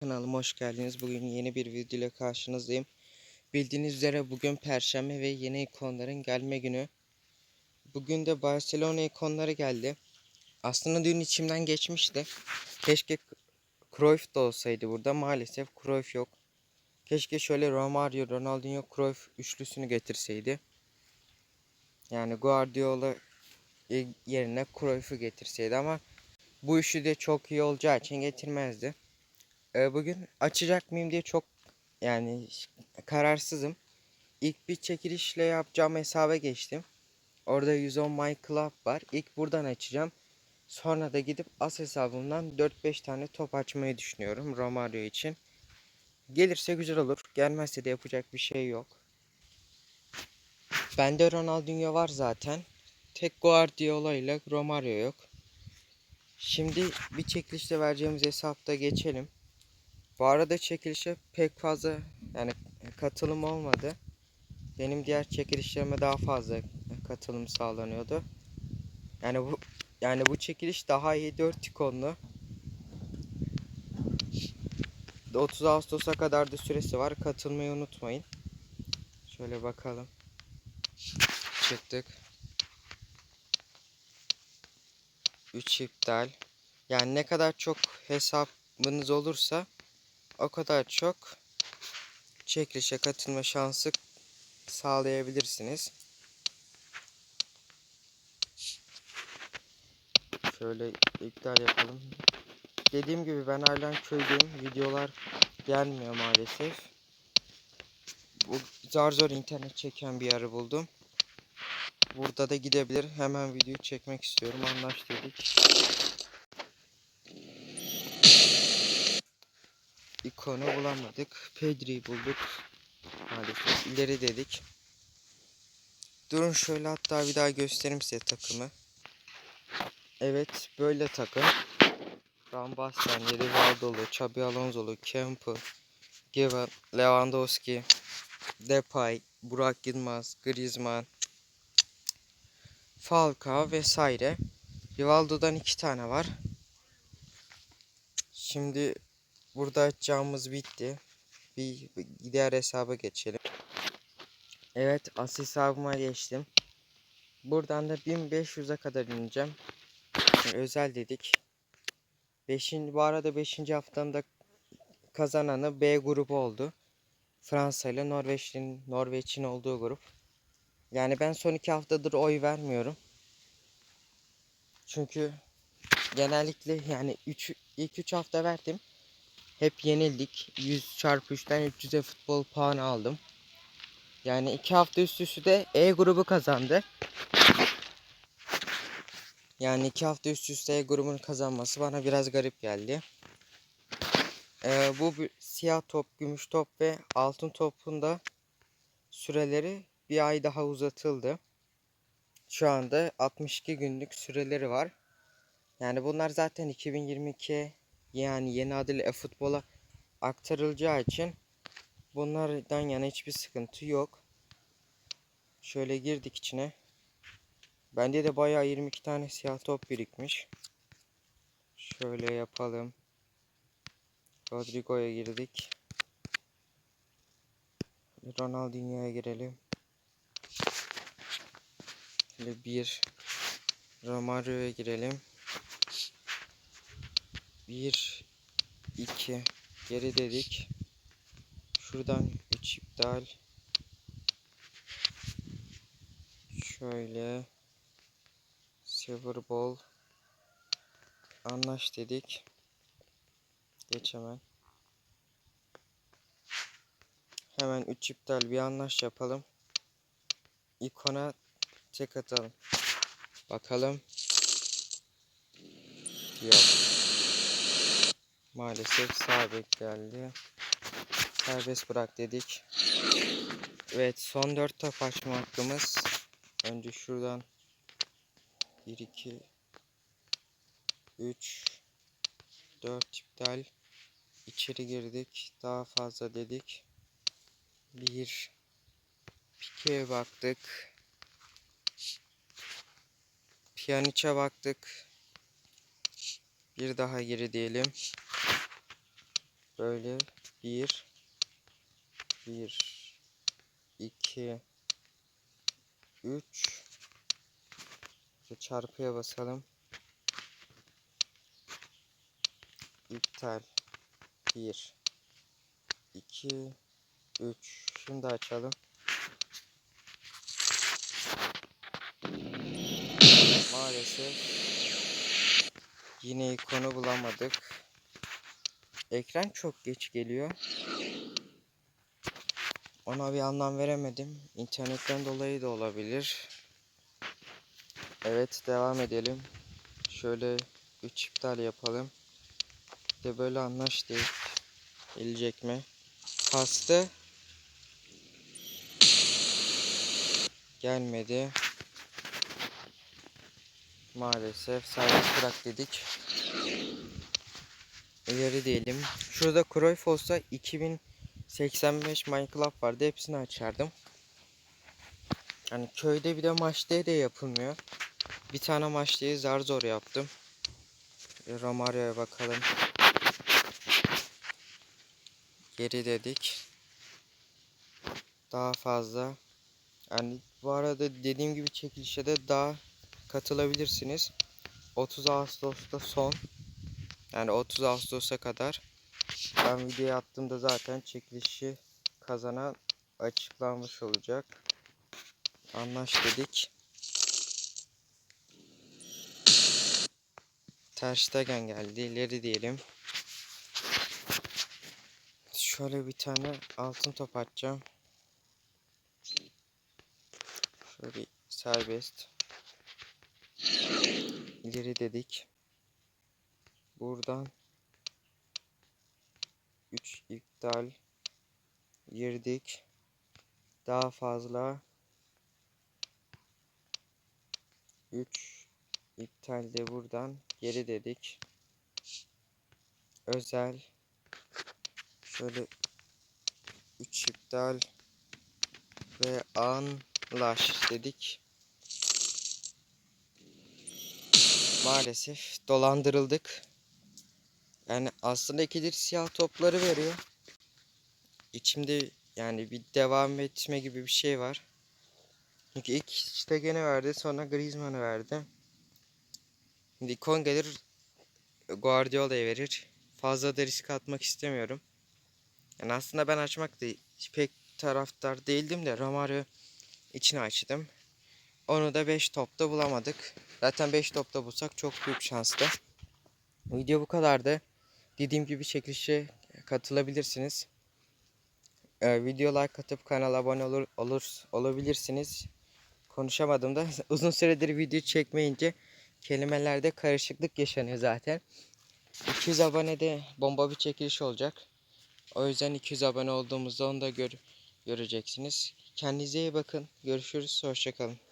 Kanalıma hoş geldiniz. Bugün yeni bir video ile karşınızdayım. Bildiğiniz üzere bugün Perşembe ve yeni ikonların gelme günü. Bugün de Barcelona ikonları geldi. Aslında dün içimden geçmişti. Keşke Cruyff da olsaydı burada. Maalesef Cruyff yok. Keşke şöyle Romario, Ronaldinho, Cruyff üçlüsünü getirseydi. Yani Guardiola yerine Cruyff'u getirseydi ama bu üçlü de çok iyi olacağı için getirmezdi. Ee, bugün açacak mıyım diye çok yani kararsızım. İlk bir çekilişle yapacağım hesaba geçtim. Orada 110 My Club var. İlk buradan açacağım. Sonra da gidip as hesabımdan 4-5 tane top açmayı düşünüyorum Romario için. Gelirse güzel olur. Gelmezse de yapacak bir şey yok. Bende Ronaldinho var zaten. Tek Guardiola ile Romario yok. Şimdi bir çekilişte vereceğimiz hesapta geçelim. Bu arada çekilişe pek fazla yani katılım olmadı. Benim diğer çekilişlerime daha fazla katılım sağlanıyordu. Yani bu yani bu çekiliş daha iyi 4 ikonlu. 30 Ağustos'a kadar da süresi var. Katılmayı unutmayın. Şöyle bakalım. Çıktık. 3 iptal. Yani ne kadar çok hesabınız olursa o kadar çok çekilişe katılma şansı sağlayabilirsiniz. Şöyle iptal yapalım. Dediğim gibi ben hala köydeyim. Videolar gelmiyor maalesef. Bu zar zor internet çeken bir yer buldum. Burada da gidebilir. Hemen videoyu çekmek istiyorum. Anlaştık. İkonu bulamadık. Pedri'yi bulduk. Maalesef ileri dedik. Durun şöyle hatta bir daha göstereyim size takımı. Evet böyle takım. Van Basten, Rivaldo'lu, Xabi Alonso'lu, Campbell, Given, Lewandowski, Depay, Burak Yılmaz, Griezmann, Falcao vesaire. Rivaldo'dan iki tane var. Şimdi Burada açacağımız bitti. Bir diğer hesaba geçelim. Evet as hesabıma geçtim. Buradan da 1500'e kadar ineceğim. Yani özel dedik. 5. bu arada 5. haftamda kazananı B grubu oldu. Fransa ile Norveç'in Norveç'in olduğu grup. Yani ben son iki haftadır oy vermiyorum. Çünkü genellikle yani 3 ilk 3 hafta verdim. Hep yenildik. 100 çarpı 3'ten 300'e futbol puanı aldım. Yani iki hafta üst üste de E grubu kazandı. Yani iki hafta üst üste E grubunun kazanması bana biraz garip geldi. Ee, bu siyah top, gümüş top ve altın topun da süreleri bir ay daha uzatıldı. Şu anda 62 günlük süreleri var. Yani bunlar zaten 2022 yani yeni adıyla e-futbola aktarılacağı için bunlardan yana hiçbir sıkıntı yok. Şöyle girdik içine. Bende de bayağı 22 tane siyah top birikmiş. Şöyle yapalım. Rodrigo'ya girdik. Ronaldinho'ya girelim. Şöyle bir Romario'ya girelim. 1 2 geri dedik. Şuradan 3 iptal. Şöyle Silver Ball anlaş dedik. Geç hemen. Hemen 3 iptal bir anlaş yapalım. İkona tek atalım. Bakalım. Yok. Maalesef sabit geldi. Serbest bırak dedik. Evet son 4 top açma hakkımız. Önce şuradan 1 2 3 4 iptal. İçeri girdik. Daha fazla dedik. 1 Pike'ye baktık. Piyaniç'e baktık. Bir daha geri diyelim. Böyle bir, bir, iki, üç. Ve çarpıya basalım. İptal. Bir, iki, üç. Şimdi açalım. Maalesef yine ikonu bulamadık. Ekran çok geç geliyor. Ona bir anlam veremedim. İnternetten dolayı da olabilir. Evet devam edelim. Şöyle 3 iptal yapalım. De böyle anlaştık. Gelecek mi? Kastı. Gelmedi. Maalesef serbest bırak dedik. İleri diyelim. Şurada Cruyff olsa 2085 Minecraft vardı. Hepsini açardım. Yani köyde bir de maç day de yapılmıyor. Bir tane maç day'i zar zor yaptım. E, Romario'ya bakalım. Geri dedik. Daha fazla. Yani bu arada dediğim gibi çekilişe de daha katılabilirsiniz. 30 Ağustos'ta son. Yani 30 Ağustos'a kadar. Ben videoyu attığımda zaten çekilişi kazanan açıklanmış olacak. Anlaş dedik. Terstegen geldi. İleri diyelim. Şöyle bir tane altın top atacağım. Şöyle serbest. İleri dedik. Buradan 3 iptal girdik. Daha fazla 3 iptal de buradan geri dedik. Özel şöyle 3 iptal ve anlaş dedik. Maalesef dolandırıldık. Yani aslında ikidir siyah topları veriyor. İçimde yani bir devam etme gibi bir şey var. Çünkü ilk Stegen'i verdi sonra Griezmann'ı verdi. Şimdi ikon gelir Guardiola'ya verir. Fazla da risk atmak istemiyorum. Yani aslında ben açmak da pek taraftar değildim de Romario içine açtım. Onu da 5 topta bulamadık. Zaten 5 topta bulsak çok büyük şanstı. Video bu kadardı. Dediğim gibi çekilişe katılabilirsiniz. Ee, video like atıp kanala abone olur, olur olabilirsiniz. Konuşamadım da uzun süredir video çekmeyince kelimelerde karışıklık yaşanıyor zaten. 200 abonede bomba bir çekiliş olacak. O yüzden 200 abone olduğumuzda onu da gör, göreceksiniz. Kendinize iyi bakın. Görüşürüz. Hoşçakalın.